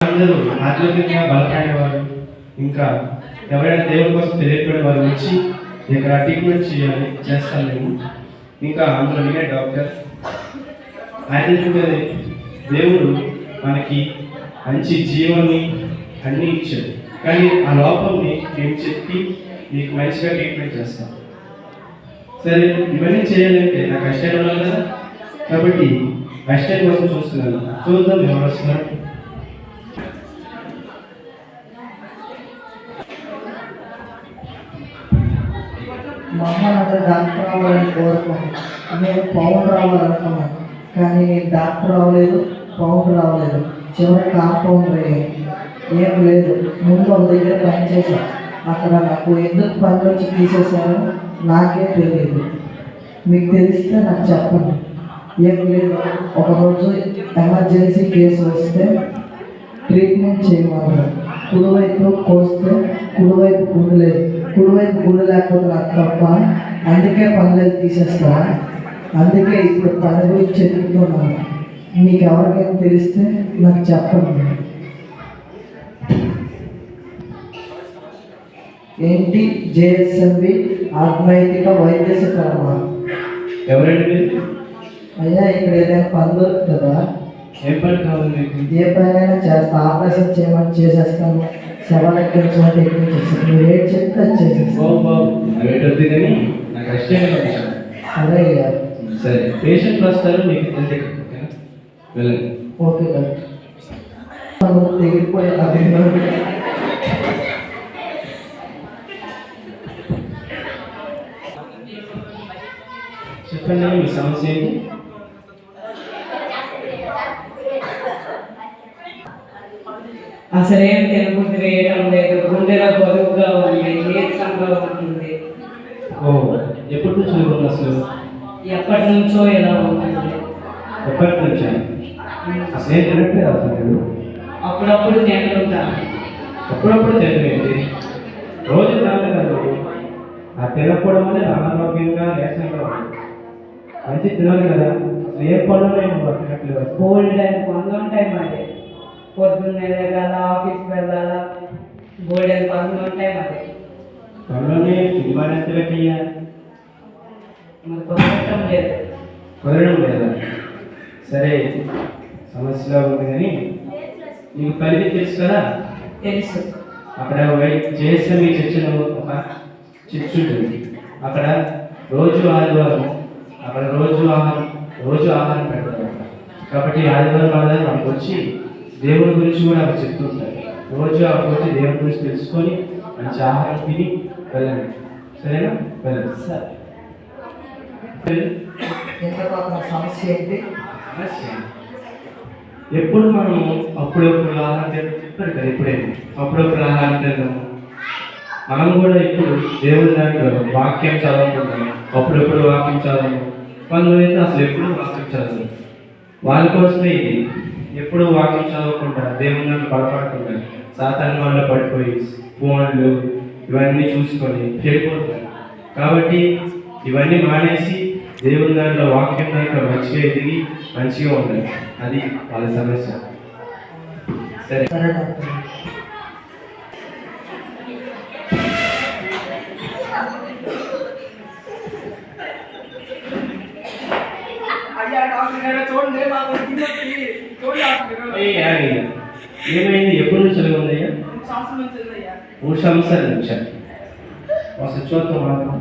అందరూ ఆధ్యాత్మికంగా బలపడిన వారు ఇంకా ఎవరైనా దేవుని కోసం తెలియకపోయిన వారు వచ్చి ఇక్కడ ట్రీట్మెంట్ చేయాలి చేస్తాం మేము ఇంకా అందులో నేనే డాక్టర్ ఆయన దేవుడు మనకి మంచి జీవాన్ని అన్నీ ఇచ్చాడు. కానీ ఆ లోపంని మేము చెప్పి మీకు మంచిగా ట్రీట్మెంట్ చేస్తాం. సరే ఇవన్నీ చేయాలంటే నాకు అసిస్టెంట్ కదా. కాబట్టి కష్టం కోసం చూస్తున్నాను. చూద్దాం ఎవరు వస్తున్నారు. మా అమ్మ డాక్టర్ అవ్వాలని కోరుకున్నాను నేను పౌన్ రావాలనుకున్నాను కానీ నేను డాక్టర్ అవ్వలేదు పౌన్ రావలేదు చివరి కాంపౌండర్ అయ్యాను ఏం లేదు. ముందు ఒక దగ్గర పని అక్కడ నాకు ఎందుకు పని వచ్చి తీసేశారో నాకే తెలియదు. మీకు తెలిస్తే నాకు చెప్పండి. ఏం లేదు. ఒకరోజు ఎమర్జెన్సీ కేసు వస్తే ట్రీట్మెంట్ చేయమన్నారు. కుడివైపు కోస్తే కుడివైపు ఉండలేదు. కుడివైపు గుండు లేకపోతే నాకు తప్ప. అందుకే పనులు తీసేస్తారా అందుకే ఇప్పుడు పని గురించి చెప్తున్నాను మీకు ఎవరికైనా తెలిస్తే నాకు చెప్పండి. ఏంటి జేఎస్ఎంబి ఆత్మైతిక వైద్య శిఖరమా? ఎవరండి అయ్యా ఇక్కడ ఏదైనా పని దొరుకుతుందా? ఏం పని కావాలి ఏ పనైనా చేస్తా. ఆపరేషన్ చేయమని చేసేస్తాను. శవాలు ఎక్కించమంటే ఎక్కించేస్తాను మీరు ఏం చెప్తే అది బాబు బాబు కానీ నాకు అసిస్టెంట్ పంపించాను సరే అయ్యా సరే పేషెంట్లు వస్తారు మీకు తెలియదు వెళ్ళండి. ఓకే డాక్టర్ తెగిపోయే చెప్పండి మీ సమస్య ఏంటి? అసలేం తినబుద్ధి వేయడం లేదు గుండెలో బరువుగా ఉంది నీరసంగా ఉంటుంది. ఓ ఎప్పటి నుంచి అసలు? ఎప్పటి నుంచో ఇలా ఉంటుంది. ఎప్పటి నుంచి? అసలు ఏం తినట్లేదు అసలు అప్పుడప్పుడు తింటుంటాను అప్పుడప్పుడు తినలేదు రోజు తినాలి కదా మీరు. ఆ తినకపోవడం వల్ల అనారోగ్యంగా లేసంగా ఉంది. మంచి తినాలి కదా. అసలు ఏ పనులు నేను తినట్లేదు. బోల్డ్ టైం పనులు ఉంటాయి మరి పొద్దున్నే వెళ్ళాల ఆఫీస్కి వెళ్ళాలా? బోల్డ్ పనులు ఉంటాయి మరి. పనులని తిరుమలయ్యా మరి కుదరటం లేదు. కుదరడం లేదా? సరే సమస్యగా ఉంది కానీ నీకు పరిధి తెలుసు కదా? తెలుసు. అక్కడ మీ చర్చిలో ఒక చర్చ్ ఉంటుంది. అక్కడ రోజు ఆదివారం అక్కడ రోజు ఆహారం రోజు ఆహారం పెడతారు. కాబట్టి ఆదివారం ఆదివారం అక్కడికి వచ్చి దేవుడి గురించి కూడా అక్కడ చెప్తుంటారు. రోజు అక్కడికి వచ్చి దేవుడి గురించి తెలుసుకొని మంచి ఆహారం తిని వెళ్ళండి. సరేనా? వెళ్ళండి. సరే. సమస్య ఏంటి? ఎప్పుడు మనం అప్పుడప్పుడు ఆహారం చెప్పారు కదా ఇప్పుడే అప్పుడప్పుడు ఆహారం తినడం. మనం కూడా ఇప్పుడు దేవుడి దాంట్లో వాక్యం చదవకుంటాం అప్పుడప్పుడు వాక్యం చదవము కొంతమంది అయితే అసలు ఎప్పుడు వాక్యం చదవరు. వాళ్ళ కోసమే ఇది. ఎప్పుడు వాక్యం చదవకుండా దేవుని నన్ను బలపడకుండా సాతాన్ వాళ్ళు పడిపోయి ఫోన్లు ఇవన్నీ చూసుకొని చెడిపోతున్నారు కాబట్టి ఇవన్నీ మానేసి దేవుని దాంట్లో వాక్యం దాంట్లో మంచిగా ఎదిగి మంచిగా ఉండాలి. అది వాళ్ళ సమస్య. సరే. అయ్యా డాక్టర్ గారు చూడండి మాకు ఏమైంది? ఎప్పటి నుంచి ఉందయ్యా మూడు సంవత్సరాల నుంచి. అసలు చూద్దాం మాత్రం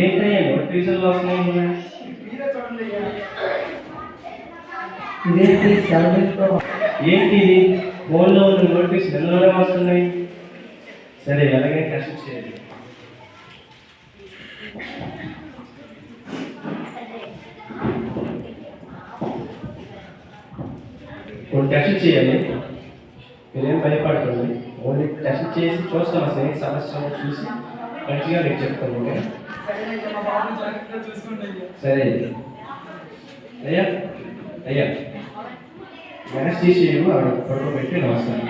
ఏంటయ్యా నోటిఫికేషన్లు వస్తున్నాయి. ఇదేంటి ఏంటి ఇది? ఫోన్లో ఉన్న నోటిఫికేషన్ ఎందువల్ల వస్తున్నాయి. సరే ఎలాగైనా కష్టం చేయాలి కొన్ని టెస్ట్ చేయాలి మీరేం భయపడుతుంది ఓన్లీ టెస్ట్ చేసి చూస్తాం. అసలు ఏంటి సమస్య ఉందో చూసి మంచిగా మీకు చెప్తాను ఓకే? సరే. అయ్యా. అయ్యా. మ్యాథ్స్ చేసి పడుకోబెట్టి నేను వస్తాను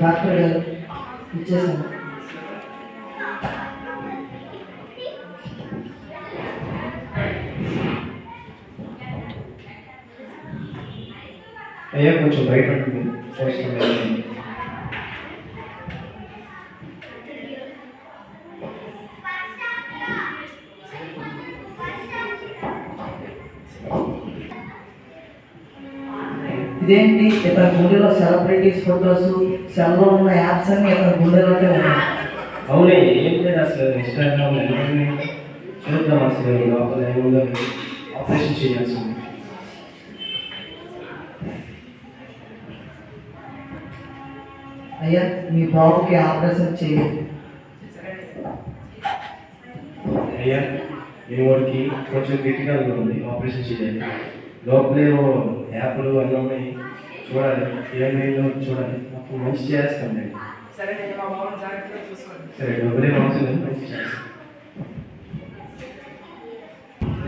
డాక్టర్ గారు ఇచ్చేసాను అయ్యా కొంచెం బయట ఇదేంటి? ఇతని గుండెలో సెలబ్రిటీస్ ఫోటోస్ సెల్లో ఉన్న యాప్స్ అన్ని ఇతని గుండెలోనే ఉన్నాయి. అవునే ఏం లేదు అసలు. ఇన్స్టాగ్రామ్ చూద్దాం అసలు. లోపల ఏముందో ఆపరేషన్ చేయాల్సింది అయ్యా మీ బాబుకి ఆపరేషన్ చేయండి అయ్యా మీ వాడికి కొంచెం క్రిటికల్గా ఉంది. ఆపరేషన్ చేయాలి. లోపలేమో యాప్లు అన్నీ ఉన్నాయి. చూడాలి. ఏమైందో చూడాలి. అప్పుడు మంచి చేస్తాం నేను సరే నేను డబ్బులే అవసరం మంచి చేస్తాం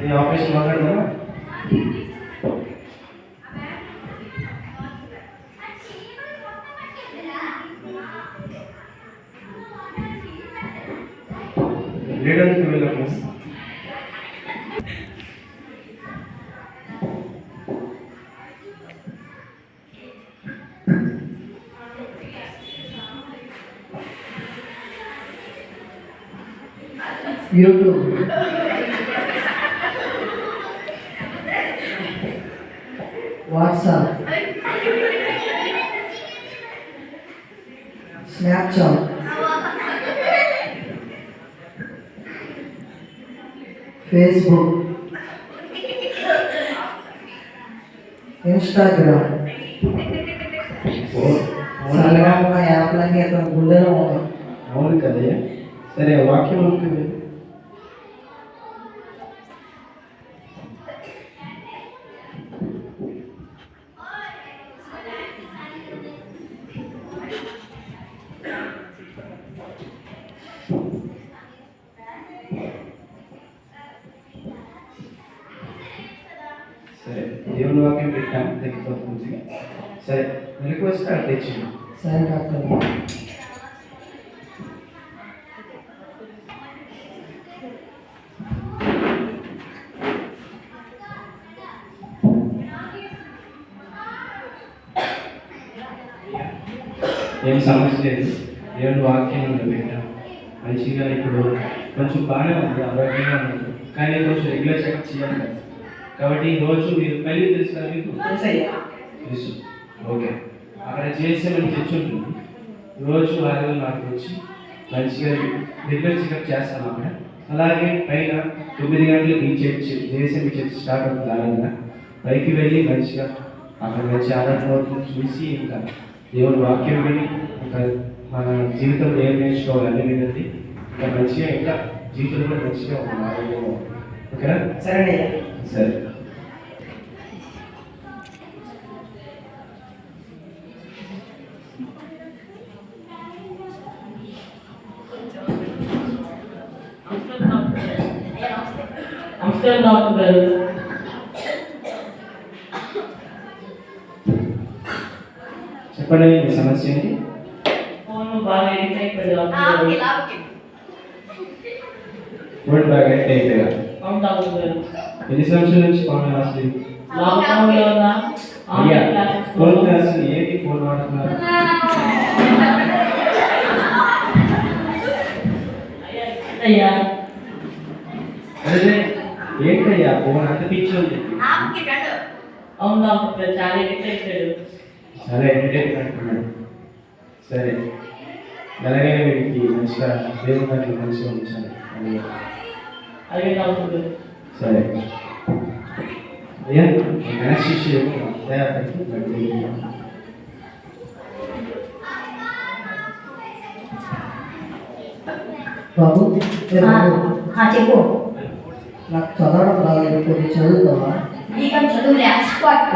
ఈ ఆపరేషన్ మాట్లాడదామా? లేడానికి వెళ్ళకు ఈరోజు WhatsApp Snapchat Facebook Instagram. Phone ఉన్న యాప్లన్నీ అతను గుండెలో ఉన్నాయి. అవును కదయ్యా. సరే వాక్యం ఉంటుంది పెట్టాను తగ్గిపోతుంది సరే వెనక్కి వస్తే అక్కడ తెచ్చింది సరే డాక్టర్ ఏం సమస్య లేదు. దేవుని వాక్యం ఉంది పెట్టాం మంచిగా ఇప్పుడు కొంచెం బాగానే ఉంది ఆరోగ్యంగా ఉంది. కానీ కొంచెం రెగ్యులర్ చెకప్ చేయాలి కదా. కాబట్టి ఈ రోజు మీరు పెళ్ళి తెలుసు మీకు? తెలుసు. ఓకే. అక్కడ చేస్తే మనకి తెచ్చి ఉంటుంది రోజు వారిలో నాకు వచ్చి మంచిగా రెగ్యులర్ చెకప్ చేస్తాను అక్కడ. అలాగే పైన తొమ్మిది గంటలకు ఈ చర్చ్ దేశం ఈ చర్చ్ స్టార్ట్ అవుతుంది ఆనందంగా పైకి వెళ్ళి మంచిగా అక్కడ మంచి ఆనందం చూసి ఇంకా దేవుని వాక్యం విని ఇంకా మన జీవితంలో ఏం నేర్చుకోవాలి అన్ని వినండి ఇంకా మంచిగా ఇంకా జీవితంలో మంచిగా ఉంటుంది. ఓకేనా? సరే సరే. నమస్కారం డాక్టర్ గారు చెప్పండి మీ సమస్య ఏంటి? ఫోన్ బాగా ఎడిట్ అయిపోయింది డాక్టర్ గారు ఫోన్ బాగా కరెక్ట్ అయిపోయా అవును డాక్టర్ గారు ఎన్ని సంవత్సరాల నుంచి ఫోన్ రాసి? లాక్డౌన్లో ఉన్న అయ్యా ఫోన్ క్లాస్ ఏంటి ఫోన్ వాడుతున్నారు? అయ్యా. అదే ఏంటయ్యా? ఫోన్ అంత పిచ్చి ఉంది. అవును డాక్టర్ గారు చాలా ఎడిట్ అయిపోయాడు చాలా ఎంటర్టైన్ అంటున్నాడు. సరే. అలాగే వీడికి మంచిగా దేవుని దాంట్లో మంచిగా ఉంచాలి. అని అలాగే డాక్టర్ గారు సరే అయ్యా మ్యాథ్స్ విషయం దయాపడి మళ్ళీ బాబు ఏ బాబు ఆ, చెప్పు. నాకు చదవడం రాలేదు కొంచెం చదువుతావా? నీకం చదువులే అస్పాట్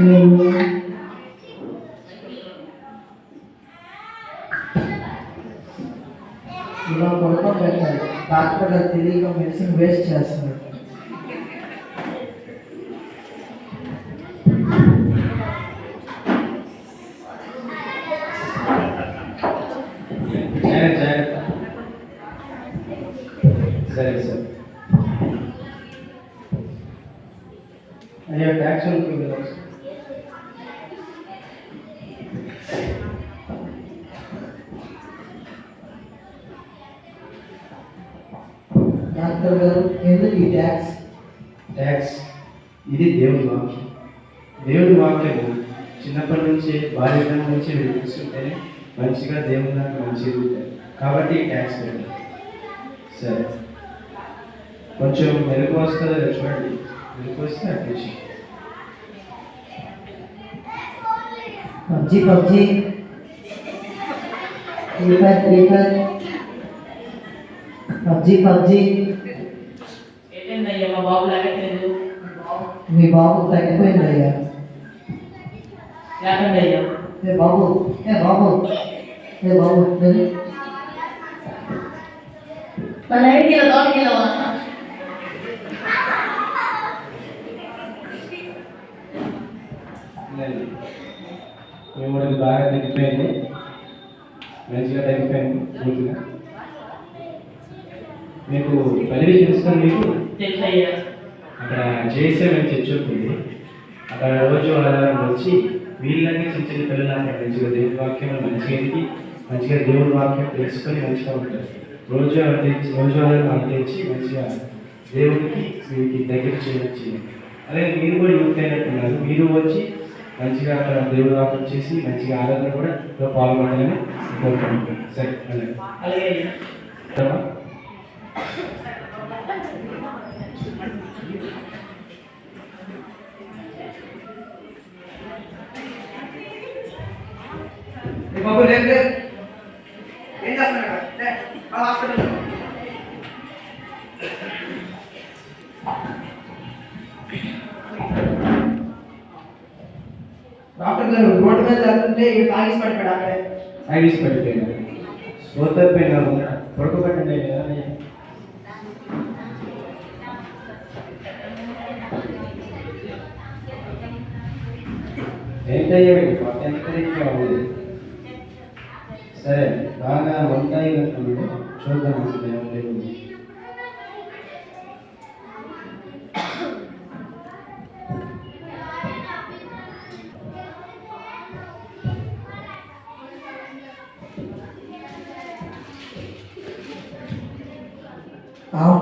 నేను ఇలా కొడతా డాక్టర్ తెలియక మెడిసిన్ వేస్ట్ చేస్తున్నాను దేవుడి వాక్యము చిన్నప్పటి నుంచి బాల్యం నుంచి మీరు చూస్తుంటేనే మంచిగా దేవుని దానికి మంచిగా ఉంటాయి కాబట్టి ఈ ట్యాక్స్ పెట్టారు సరే. కొంచెం మెరుగు వస్తుందో లేదో చూడండి. మెరుగు వస్తే అట్లా PUBG PUBG. Free Fire Free Fire PUBG PUBG. ఏంటండి మా బాబు లాగట్లేదు అయ్యా ఏ బాబు ఏ బాబు ఏ బాబు మన ఇంటిలో తోటకిలో లేదు. మేము కూడా బాగా తగ్గిపోయింది మంచిగా తగ్గిపోయింది పూర్తిగా. మీకు పదవి తెలుసుకొని మీకు అక్కడ జేసీఎం అని చర్చ్ ఉంటుంది. అక్కడ రోజు వచ్చి వీళ్ళకి చిన్న చిన్న పిల్లలు అక్కడ మంచిగా దేవుడి వాక్యం మంచిగా ఎదిగి మంచిగా దేవుడి వాక్యం తెలుసుకొని మంచిగా ఉంటారు. రోజు తెచ్చి రోజు ఆధారం అందించి మంచిగా దేవుడికి వీరికి దగ్గర చేయొచ్చి. అలాగే మీరు కూడా యూత్ అయినట్టున్నారు మీరు వచ్చి మంచిగా అక్కడ దేవుడి వాక్యం చేసి మంచిగా ఆరాధన కూడా పాల్గొనాలని కోరుకుంటున్నాను సరే అలాగే అలాగే అయ్యా ఉంటావా? ఏ బాబు లేదు లేదు ఏం చేస్తున్నాడు హాస్పిటల్ డాక్టర్ గారు రోడ్డు మీద వెళ్తుంటే ఇవి తాగేసి పడిపోయాడు అక్కడే. ఐడిస్ పడిపోయినా పోతపోయినా పడుకోబెట్టండి ఏదైనా ఏంటయ్యా కొత్త ఎంత అవ్వదు సరే బాగా వంకాయ కట్టుకుంటే చూద్దాం అసలు ఏమో ఆవు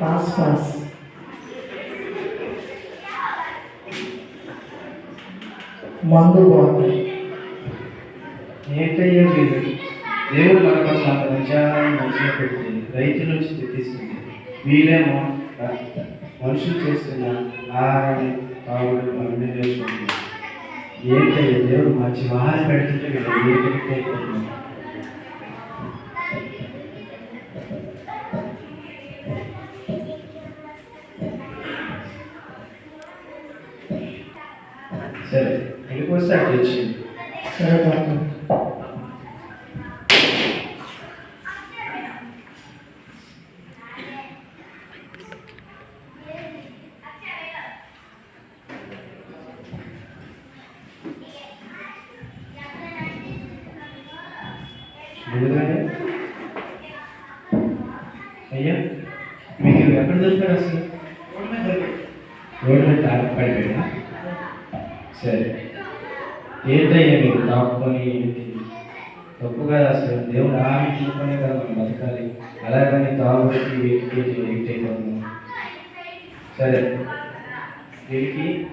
పాస్ పాస్ మందు బాగుంది. ఏంటయ్యా మీరు దేవుడు మన కోసం అంత మంచిగా మంచిగా పెట్టి రైతు నుంచి తెప్పిస్తుంది. వీళ్ళేమో మనుషులు చేస్తున్న ఆహారాన్ని తాగుడు అన్నీ చేసుకుంటున్నారు ఏంటయ్యా దేవుడు మంచి ఆహారం పెడుతుంటే వీళ్ళు వీళ్ళకి అయిపోతున్నారు సరే వెళ్ళిపోతే అట్లా వచ్చింది సరే డాక్టర్ ముందుగానే అయ్యా మీకు ఇవి ఎక్కడ దొరికారు అసలు రోడ్డు మీద దొరికాడు రోడ్డు మీద తాగి పడిపోయినా సరే. ఏంటయ్యా మీరు తాపుకొని ఏంటి? తప్పు కదా అసలు దేవుడు ఆమె తీసుకునే కదా మనం బతకాలి. అలాగని తాగుబట్టి వీటికి ఎడిక్ట్ అయిపోతున్నాం సరే. దీనికి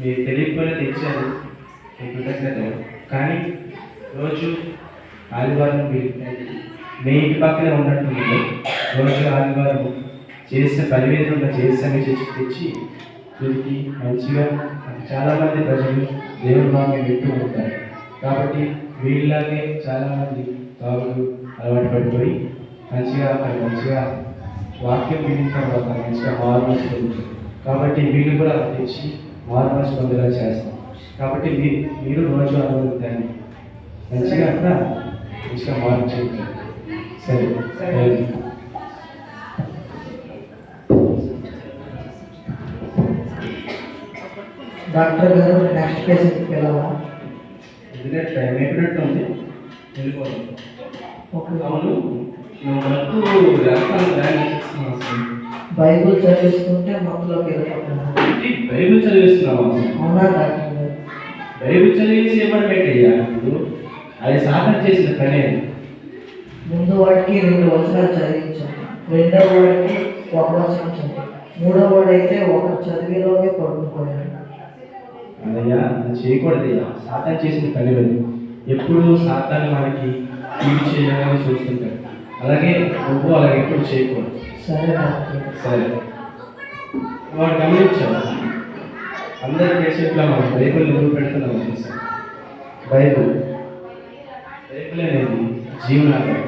మీరు తెలియకపోయినా తెచ్చారు. కృతజ్ఞతలు. కానీ రోజు ఆదివారం మీరు మీ ఇంటి పక్కనే ఉన్నట్టు రోజు ఆదివారం చేస్తే పని మీద ఉన్న చేసిన తెచ్చి వీరికి మంచిగా చాలా మంది ప్రజలు దేవుని వాక్యం వింటూ ఉంటారు. కాబట్టి వీళ్ళలాగే చాలా మంది తాగుడు అలవాటు పడిపోయి మంచిగా మరి మంచిగా వాక్యం విన్న తర్వాత మంచిగా పొందుతారు. కాబట్టి వీళ్ళు కూడా తెచ్చి మారుమనసు పొందేలా చేస్తాం కాబట్టి మీరు మీరు రోజు అనుభవించండి మంచిగా అక్కడ మంచిగా మార్పు సరే. సరే. డాక్టర్ గారు నెక్స్ట్ పేషెంట్కి వెళ్ళాలా? ఎందుకంటే టైం అయిపోయినట్టు ఉంది. వెళ్ళిపోదాం ఓకే. అవును. మనకు బైబుల్ చదివిస్తుంటే మత్తులోకి వెళ్ళిపోతున్నాను. బైబిల్ చదివిస్తున్నావు? అవునా డాక్టర్ గారు? బైబిల్ చదివేసి పెట్టయ్యా నువ్వు అది సాధన చేసిన పనే. ముందు వాడికి రెండు వచనాలు చదివించాను రెండవ వాడికి ఒక వచనం చదివి. మూడవ వాడైతే ఒక చదివిలోనే పడుకుపోయాడు అదయ్యా అది చేయకూడదయ్యా సాతాన్ చేసిన పని అది. ఎప్పుడు సాతాన్ మనకి కీడు చేయాలని చూస్తుంటాడు. అలాగే నువ్వు అలాగే ఎప్పుడు చేయకూడదు. సరే సరే. వాడు గమనించావు అందరి పేషెంట్లో మనం బైబిల్ ఎందుకు పెడుతున్నాం తెలుసా? బైబిల్. బైబిల్ అనేది జీవనాధారం.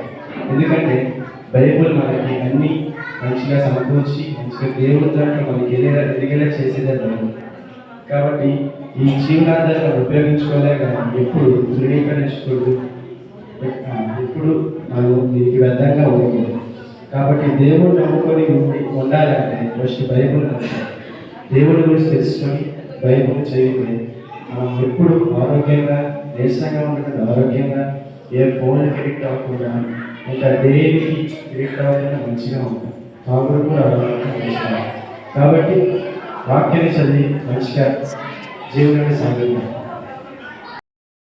ఎందుకంటే బైబిల్ మనకి అన్ని మంచిగా సమకూర్చి మంచిగా దేవుడి దాంట్లో మనకి ఎదిగేలా ఎదిగేలా చేసేదే బైబిల్. కాబట్టి ఈ జీవనాధారాన్ని ఉపయోగించుకోలేక ఎప్పుడు ధృవీకరించకూడదు ఎప్పుడు మనం దీనికి వ్యర్థంగా ఉండకూడదు. కాబట్టి దేవుడు నమ్ముకొని ఉండి ఉండాలంటే ఫస్ట్ బైబుల్ దేవుడి గురించి తెలుసుకొని బైబుల్ చదివితే మనం ఎప్పుడు ఆరోగ్యంగా నీరసంగా ఉండకుండా ఆరోగ్యంగా ఏ ఫోన్ ఎడిక్ట్ అవ్వకుండా ఇంకా దేనికి ఎడిక్ట్ అవ్వకుండా మంచిగా ఉంటాం. తాగుడు కూడా కాబట్టి వాక్యాన్ని చదివి మంచిగా జీవనాన్ని సాగిద్దాం.